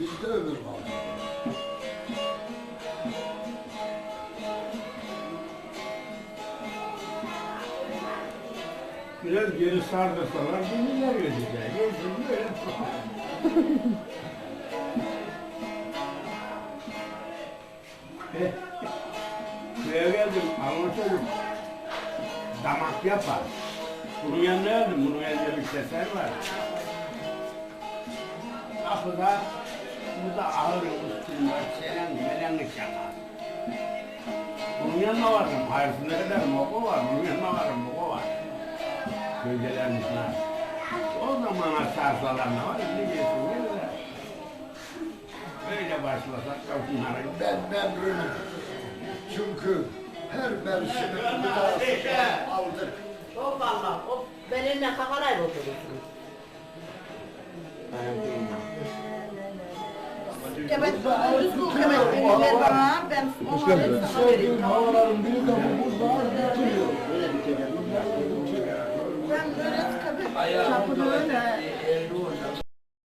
Bizde ömür var. Biraz geri sardırsalar bilirler. Geçsin böyle. Eh, Köye geldim, anlatırım. Damak yapar. Bunun yanına geldim, bunun yanında bir keser var. Kapıda, burada ağır üstünde selen melenlik yakar. Bunun yanına varım, hayırsında kadar moku var, bunun yanına varım, moku var. Gölgelermiş lan. O zaman sarsalar ne var, şimdi geçsin gelirler. Böyle başlasak da bunlara Ben memnunum. Çünkü her mevsimin gıdasını aldık. O valla o benimle kakarayla oturursun. Evet, rızkı evet verirler bana. Ben onları sana vereyim. Havaların biri de bu buzdağı getiriyor. Ben böyle tıkabı çapını öyle